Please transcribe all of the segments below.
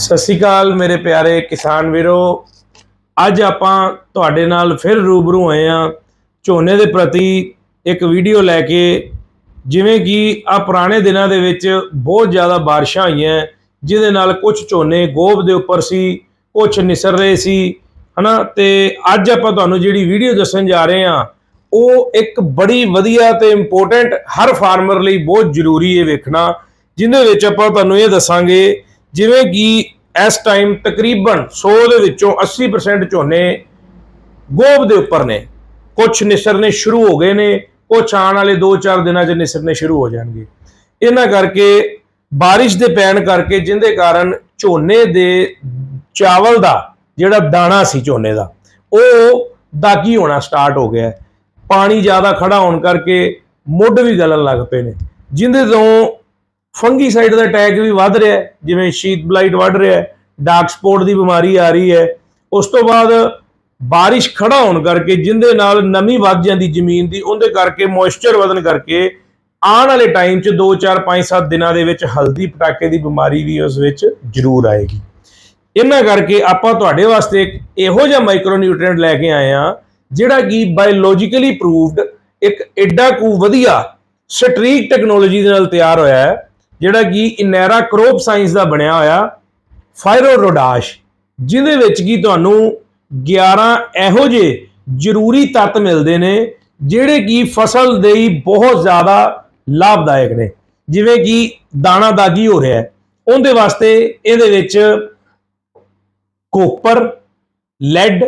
ਸਤਿ ਸ਼੍ਰੀ ਅਕਾਲ ਮੇਰੇ ਪਿਆਰੇ ਕਿਸਾਨ ਵੀਰੋ। ਅੱਜ ਆਪਾਂ ਤੁਹਾਡੇ ਨਾਲ ਫਿਰ ਰੂਬਰੂ ਹੋਏ ਆ ਝੋਨੇ ਦੇ ਪ੍ਰਤੀ ਇੱਕ ਵੀਡੀਓ ਲੈ ਕੇ, ਜਿਵੇਂ ਕਿ ਆ ਪੁਰਾਣੇ ਦਿਨਾਂ ਦੇ ਵਿੱਚ ਬਹੁਤ ਜ਼ਿਆਦਾ ਬਾਰਿਸ਼ਾਂ ਹੋਈਆਂ ਜਿਹਦੇ ਨਾਲ ਕੁਝ ਝੋਨੇ ਗੋਬ ਦੇ ਉੱਪਰ ਸੀ ਕੁਝ ਨਿਸਰ ਰਹੇ ਸੀ, ਹਨਾ? ਤੇ ਅੱਜ ਆਪਾਂ ਤੁਹਾਨੂੰ ਜਿਹੜੀ ਵੀਡੀਓ ਦੱਸਣ ਜਾ ਰਹੇ ਆ ਉਹ ਇੱਕ ਬੜੀ ਵਧੀਆ ਤੇ ਇੰਪੋਰਟੈਂਟ ਹਰ ਫਾਰਮਰ ਲਈ ਬਹੁਤ ਜ਼ਰੂਰੀ ਹੈ ਵੇਖਣਾ, ਜਿਹਦੇ ਵਿੱਚ ਆਪਾਂ ਤੁਹਾਨੂੰ ਇਹ ਦੱਸਾਂਗੇ ਜਿਵੇਂ ਕਿ ਇਸ ਟਾਈਮ ਤਕਰੀਬਨ 100 ਦੇ ਵਿੱਚੋਂ 80% ਝੋਨੇ ਗੋਬ ਦੇ ਉੱਪਰ ਨੇ। ਕੁਝ ਨਿਸਰਨੇ ਸ਼ੁਰੂ ਹੋ ਗਏ ਨੇ ਕੁਝ ਆਉਣ ਵਾਲੇ 2-4 ਦਿਨਾਂ 'ਚ ਨਿਸਰਨੇ ਸ਼ੁਰੂ ਹੋ ਜਾਣਗੇ। ਇਹਨਾਂ ਕਰਕੇ ਬਾਰਿਸ਼ ਦੇ ਪੈਣ ਕਰਕੇ ਜਿੰਦੇ ਕਾਰਨ ਝੋਨੇ ਦੇ ਚਾਵਲ ਦਾ ਜਿਹੜਾ ਦਾਣਾ ਸੀ ਝੋਨੇ ਦਾ, ਉਹ ਦਾਗੀ ਹੋਣਾ ਸਟਾਰਟ ਹੋ ਗਿਆ ਪਾਣੀ ਜ਼ਿਆਦਾ ਖੜਾ ਹੋਣ ਕਰਕੇ ਮੁੱਢ ਵੀ ਗਲਣ ਲੱਗ ਪਏ ਨੇ। ਜਿੰਦੇ ਤੋਂ ਫੰਗੀਸਾਈਡ ਦਾ ਅਟੈਕ ਵੀ ਵੱਧ ਰਿਹਾ ਹੈ, ਜਿਵੇਂ ਸ਼ੀਤ ਬਲਾਈਟ ਵੱਧ ਰਿਹਾ ਹੈ, ਡਾਰਕ ਸਪੌਟ ਦੀ ਬਿਮਾਰੀ ਆ ਰਹੀ ਹੈ। ਉਸ ਤੋਂ ਬਾਅਦ ਬਾਰਿਸ਼ ਖੜਾ ਹੋਣ ਕਰਕੇ ਜਿੰਦੇ ਨਾਲ ਨਮੀ ਵੱਧ ਜਾਂਦੀ ਜ਼ਮੀਨ ਦੀ, ਉਹਦੇ ਕਰਕੇ ਮੋਇਸਚਰ ਵਧਣ ਕਰਕੇ ਆਉਣ ਵਾਲੇ ਟਾਈਮ 'ਚ 2 4 5 7 ਦਿਨਾਂ ਦੇ ਵਿੱਚ ਹਲਦੀ ਪਟਾਕੇ ਦੀ ਬਿਮਾਰੀ ਵੀ ਉਸ ਵਿੱਚ ਜ਼ਰੂਰ ਆਏਗੀ। ਇਹਨਾਂ ਕਰਕੇ ਆਪਾਂ ਤੁਹਾਡੇ ਵਾਸਤੇ ਇੱਕ ਇਹੋ ਜਿਹਾ ਮਾਈਕਰੋ ਨਿਊਟ੍ਰੀਐਂਟ ਲੈ ਕੇ ਆਏ ਆ ਜਿਹੜਾ ਕਿ ਬਾਇਓਲੋਜੀਕਲੀ ਪ੍ਰੂਵਡ ਇੱਕ ਐਡਾ ਕੁ ਵਧੀਆ, ਸਟ੍ਰੀਕ ਟੈਕਨੋਲੋਜੀ ਦੇ ਨਾਲ ਤਿਆਰ ਹੋਇਆ ਹੈ। ਜਿਹੜਾ ਕਿ ਇਨੈਰਾ ਕਰੋਪ ਸਾਇੰਸ ਦਾ ਬਣਿਆ ਹੋਇਆ ਫਾਇਰੋਰੋਡਾਸ਼ ਜਿਹਦੇ ਵਿੱਚ ਕੀ ਤੁਹਾਨੂੰ 11 ਇਹੋ ਜਿਹੇ ਜ਼ਰੂਰੀ ਤੱਤ ਮਿਲਦੇ ਨੇ, ਜਿਹੜੇ ਕਿ ਫਸਲ ਦੇ ਬਹੁਤ ਜ਼ਿਆਦਾ ਲਾਭਦਾਇਕ ਨੇ। ਜਿਵੇਂ ਕਿ ਦਾਣਾ ਦਾਗੀ ਹੋ ਰਿਹਾ ਹੈ। ਉਹਦੇ ਵਾਸਤੇ ਇਹਦੇ ਵਿੱਚ copper lead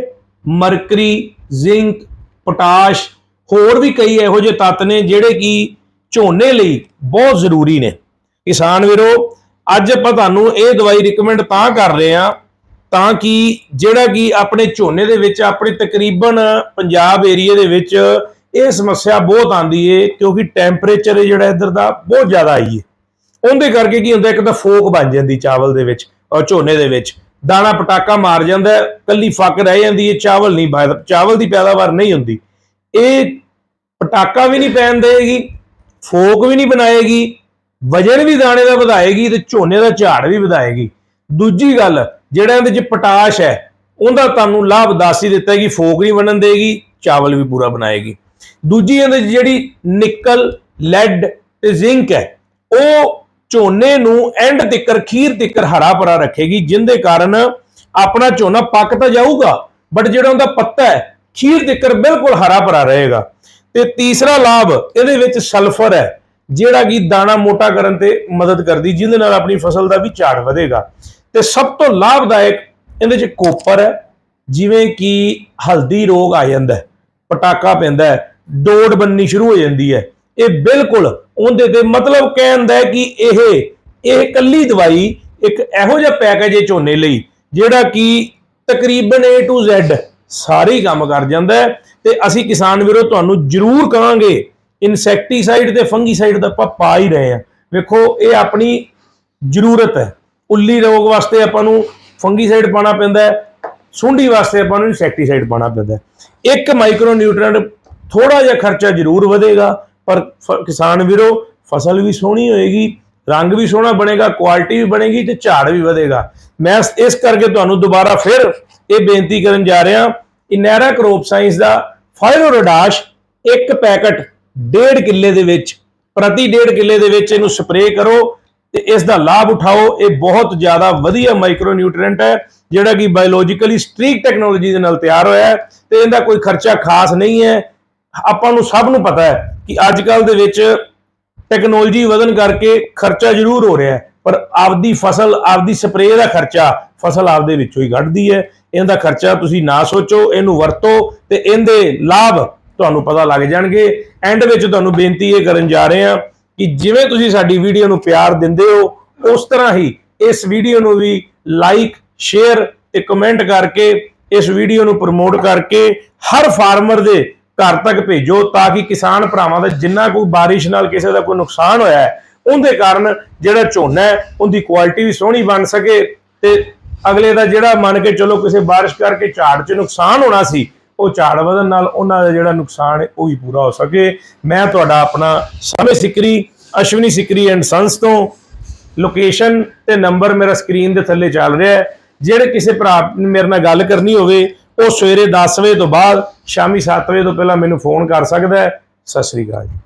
mercury zinc potash ਹੋਰ ਵੀ ਕਈ ਇਹੋ ਜਿਹੇ ਤੱਤ ਨੇ ਜਿਹੜੇ ਕਿ ਝੋਨੇ ਲਈ ਬਹੁਤ ਜ਼ਰੂਰੀ ਨੇ। ਕਿਸਾਨ ਵੀਰੋ ਅੱਜ ਆਪਾਂ ਤੁਹਾਨੂੰ ਇਹ ਦਵਾਈ ਰეკਮੈਂਡ ਤਾਂ ਕਰ ਰਹੇ ਆ ਤਾਂ ਕਿ ਜਿਹੜਾ ਕਿ ਆਪਣੇ ਝੋਨੇ ਦੇ ਵਿੱਚ ਆਪਣੇ ਤਕਰੀਬਨ ਪੰਜਾਬ ਏਰੀਆ ਦੇ ਵਿੱਚ ਇਹ ਸਮੱਸਿਆ ਬਹੁਤ ਆਂਦੀ ਏ ਕਿਉਂਕਿ ਟੈਂਪਰੇਚਰ ਜਿਹੜਾ ਇੱਧਰ ਦਾ ਬਹੁਤ ਜ਼ਿਆਦਾ ਆਈ ਏ। ਉਹਦੇ ਕਰਕੇ ਕੀ ਹੁੰਦਾ ਇੱਕ ਤਾਂ ਫੋਕ ਬਣ ਜਾਂਦੀ ਚਾਵਲ ਦੇ ਵਿੱਚ ਔਰ ਝੋਨੇ ਦੇ ਵਿੱਚ। ਦਾਣਾ ਪਟਾਕਾ ਮਾਰ ਜਾਂਦਾ ਹੈ, ਕੱਲੀ ਫੱਕ ਰਹਿ ਜਾਂਦੀ ਹੈ ਚਾਵਲ ਨਹੀਂ ਚਾਵਲ ਦੀ ਪੈਦਾਵਾਰ ਨਹੀਂ ਹੁੰਦੀ। ਇਹ ਪਟਾਕਾ ਵੀ ਨਹੀਂ ਪੈਣ ਦੇਗੀ ਫੋਕ ਵੀ ਨਹੀਂ ਬਣਾਏਗੀ ਵਜਨ ਵੀ ਦਾਣੇ ਦਾ ਵਧਾਏਗੀ ਤੇ ਝੋਨੇ ਦਾ ਝਾੜ ਵੀ ਵਧਾਏਗੀ। ਦੂਜੀ ਗੱਲ, ਜਿਹੜਾ ਇਹਦੇ ਚ ਪੋਟਾਸ਼ ਹੈ, ਉਹਦਾ ਤੁਹਾਨੂੰ ਲਾਭ ਦੱਸ ਹੀ ਦਿੱਤਾ ਕਿ ਫੋਕ ਨਹੀਂ ਬਣਨ ਦੇਗੀ, ਚਾਵਲ ਵੀ ਪੂਰਾ ਬਣਾਏਗੀ। ਦੂਜੀ ਇਹਦੇ 'ਚ ਜਿਹੜੀ ਨਿਕਲ ਲੈਡ ਤੇ ਜ਼ਿੰਕ ਹੈ, ਉਹ ਝੋਨੇ ਨੂੰ ਐਂਡ ਤਿੱਕਰ ਖੀਰ ਤਿੱਕਰ ਹਰਾ ਭਰਾ ਰੱਖੇਗੀ, ਜਿੰਦੇ ਕਾਰਨ ਆਪਣਾ ਝੋਨਾ ਪੱਕ ਤਾਂ ਜਾਊਗਾ ਬਟ ਜਿਹੜਾ ਉਹਦਾ ਪੱਤਾ ਹੈ ਖੀਰ ਤਿੱਕਰ ਬਿਲਕੁਲ ਹਰਾ ਭਰਾ ਰਹੇਗਾ। ਤੇ ਤੀਸਰਾ ਲਾਭ ਇਹਦੇ ਵਿੱਚ ਸਲਫਰ ਹੈ ਜਿਹੜਾ ਕਿ ਦਾਣਾ ਮੋਟਾ ਕਰਨ ਤੇ ਮਦਦ ਕਰਦੀ, ਜਿਹਦੇ ਨਾਲ ਆਪਣੀ ਫਸਲ ਦਾ ਵੀ ਝਾੜ ਵਧੇਗਾ। ਤੇ ਸਭ ਤੋਂ ਲਾਭਦਾਇਕ ਇਹਦੇ ਚ ਕੋਪਰ ਹੈ, ਜਿਵੇਂ ਕਿ ਹਲਦੀ ਰੋਗ ਆ ਜਾਂਦਾ ਹੈ, ਪਟਾਕਾ ਪੈਂਦਾ ਹੈ ਡੋੜ ਬੰਨੀ ਸ਼ੁਰੂ ਹੋ ਜਾਂਦੀ ਹੈ। ਇਹ ਬਿਲਕੁਲ ਉਹਦੇ ਤੇ ਮਤਲਬ ਕਹਿੰਦਾ ਹੈ ਕਿ ਇਹ ਇਹ ਕੱਲੀ ਦਵਾਈ ਇੱਕ ਇਹੋ ਜਿਹਾ ਪੈਕੇਜ ਹੈ ਝੋਨੇ ਲਈ, ਜਿਹੜਾ ਕਿ ਤਕਰੀਬਨ A to Z ਸਾਰੇ ਕੰਮ ਕਰ ਜਾਂਦਾ ਹੈ। ਤੇ ਅਸੀਂ ਕਿਸਾਨ ਵੀਰੋ, ਤੁਹਾਨੂੰ ਜ਼ਰੂਰ ਕਹਾਂਗੇ ਇਨਸੈਕਟੀਸਾਈਡ ਤੇ ਫੰਗੀਸਾਈਡ ਦਾ ਆਪਾਂ ਪਾ ਹੀ ਰਹੇ ਹਾਂ ਵੇਖੋ, ਇਹ ਆਪਣੀ ਜ਼ਰੂਰਤ ਹੈ। ਉੱਲੀ ਰੋਗ ਵਾਸਤੇ ਆਪਾਂ ਨੂੰ ਫੰਗੀਸਾਈਡ ਪਾਣਾ ਪੈਂਦਾ ਹੈ, ਸੁੰਡੀ ਵਾਸਤੇ ਆਪਾਂ ਨੂੰ ਇਨਸੈਕਟੀਸਾਈਡ ਪਾਣਾ ਪੈਂਦਾ ਹੈ। ਇੱਕ ਮਾਈਕਰੋ ਨਿਊਟ੍ਰੀਐਂਟ ਥੋੜਾ ਜਿਹਾ ਖਰਚਾ ਜ਼ਰੂਰ ਵਧੇਗਾ, ਪਰ ਫ- ਕਿਸਾਨ ਵੀਰੋ, ਫਸਲ ਵੀ ਸੋਹਣੀ ਹੋਏਗੀ, ਰੰਗ ਵੀ ਸੋਹਣਾ ਬਣੇਗਾ, ਕੁਆਲਿਟੀ ਵੀ ਬਣੇਗੀ ਤੇ ਝਾੜ ਵੀ ਵਧੇਗਾ। ਮੈਂ ਇਸ- ਕਰਕੇ ਤੁਹਾਨੂੰ ਦੁਬਾਰਾ ਫਿਰ ਇਹ ਬੇਨਤੀ ਕਰਨ ਜਾ ਰਿਹਾ ਇਨੈਰਾ ਕ੍ਰੋਪ ਸਾਇੰਸ ਦਾ ਫਾਇਰੋਰੋਡਾਸ਼ ਇੱਕ ਪੈਕਟ ਡੇਢ ਕਿੱਲੇ ਦੇ ਵਿੱਚ, ਪ੍ਰਤੀ ਡੇਢ ਕਿੱਲੇ ਦੇ ਵਿੱਚ ਇਹਨੂੰ ਸਪਰੇਅ ਕਰੋ ਤੇ ਇਸ ਦਾ ਲਾਭ ਉਠਾਓ। ਇਹ ਬਹੁਤ ਜ਼ਿਆਦਾ ਵਧੀਆ ਮਾਈਕਰੋ ਨਿਊਟ੍ਰੀਐਂਟ ਹੈ, ਜਿਹੜਾ ਕਿ ਬਾਇਓਲੋਜੀਕਲੀ ਸਟ੍ਰੀਕ ਟੈਕਨੋਲੋਜੀ ਦੇ ਨਾਲ ਤਿਆਰ ਹੋਇਆ ਹੈ ਤੇ ਇਹਦਾ ਕੋਈ ਖਰਚਾ ਖਾਸ ਨਹੀਂ ਹੈ। ਆਪਾਂ ਨੂੰ ਸਭ ਨੂੰ ਪਤਾ ਹੈ ਕਿ ਅੱਜ ਕੱਲ ਦੇ ਵਿੱਚ ਟੈਕਨੋਲੋਜੀ ਵਧਣ ਕਰਕੇ ਖਰਚਾ ਜ਼ਰੂਰ ਹੋ ਰਿਹਾ ਹੈ, ਪਰ ਆਪਦੀ ਫਸਲ, ਆਪਦੀ ਸਪਰੇਅ ਦਾ ਖਰਚਾ ਫਸਲ ਆਪਦੇ ਵਿੱਚੋਂ ਹੀ ਕੱਢਦੀ ਹੈ। ਇਹਦਾ ਖਰਚਾ ਤੁਸੀਂ ਨਾ ਸੋਚੋ, ਇਹਨੂੰ ਵਰਤੋ ਤੇ ਇਹਦੇ ਲਾਭ ਤੁਹਾਨੂੰ ਪਤਾ ਲੱਗ ਜਾਣਗੇ। ਐਂਡ ਵਿੱਚ ਤੁਹਾਨੂੰ ਬੇਨਤੀ ਇਹ ਕਰਨ ਜਾ ਰਹੇ ਹਾਂ ਕਿ ਜਿਵੇਂ ਤੁਸੀਂ ਸਾਡੀ ਵੀਡੀਓ ਨੂੰ ਪਿਆਰ ਦਿੰਦੇ ਹੋ, ਉਸ ਤਰ੍ਹਾਂ ਹੀ ਇਸ ਵੀਡੀਓ ਨੂੰ ਵੀ ਲਾਈਕ ਸ਼ੇਅਰ ਤੇ ਕਮੈਂਟ ਕਰਕੇ, ਇਸ ਵੀਡੀਓ ਨੂੰ ਪ੍ਰਮੋਟ ਕਰਕੇ ਹਰ ਫਾਰਮਰ ਦੇ ਘਰ ਤੱਕ ਭੇਜੋ ਤਾਂ ਕਿ ਕਿਸਾਨ ਭਰਾਵਾਂ ਦਾ ਜਿੰਨਾ ਕੋਈ ਬਾਰਿਸ਼ ਨਾਲ ਕਿਸੇ ਦਾ ਕੋਈ ਨੁਕਸਾਨ ਹੋਇਆ ਹੈ, ਉਹਦੇ ਕਾਰਨ ਜਿਹੜਾ ਝੋਨਾ ਹੈ, ਉਹਦੀ ਕੁਆਲਿਟੀ ਵੀ ਸੋਹਣੀ ਬਣ ਸਕੇ ਤੇ ਅਗਲੇ ਦਾ ਜਿਹੜਾ ਮੰਨ ਕੇ ਚਲੋ ਕਿਸੇ ਬਾਰਿਸ਼ ਕਰਕੇ ਝਾੜ 'ਚ ਨੁਕਸਾਨ ਹੋਣਾ ਸੀ ਉਹ ਝਾੜ ਵਧਣ ਨਾਲ ਉਹਨਾਂ ਦਾ ਜਿਹੜਾ ਨੁਕਸਾਨ ਹੈ ਉਹ ਵੀ ਪੂਰਾ ਹੋ ਸਕੇ। ਮੈਂ ਤੁਹਾਡਾ ਆਪਣਾ ਸਮੇਂ ਸਿਕਰੀ, ਅਸ਼ਵਨੀ ਸਿਕਰੀ ਐਂਡ ਸੰਸ ਤੋਂ ਲੋਕੇਸ਼ਨ ਤੇ ਨੰਬਰ ਮੇਰਾ ਸਕਰੀਨ ਦੇ ਥੱਲੇ ਚੱਲ ਰਿਹਾ ਹੈ। ਜਿਹੜੇ ਕਿਸੇ ਭਰਾ ਨੇ ਮੇਰੇ ਨਾਲ ਗੱਲ ਕਰਨੀ ਹੋਵੇ, ਉਹ ਸਵੇਰੇ 10 ਵਜੇ ਤੋਂ ਬਾਅਦ, ਸ਼ਾਮੀ 7 ਵਜੇ ਤੋਂ ਪਹਿਲਾਂ ਮੈਨੂੰ ਫੋਨ ਕਰ ਸਕਦਾ ਹੈ। ਸਤਿ ਸ੍ਰੀ ਅਕਾਲ ਜੀ।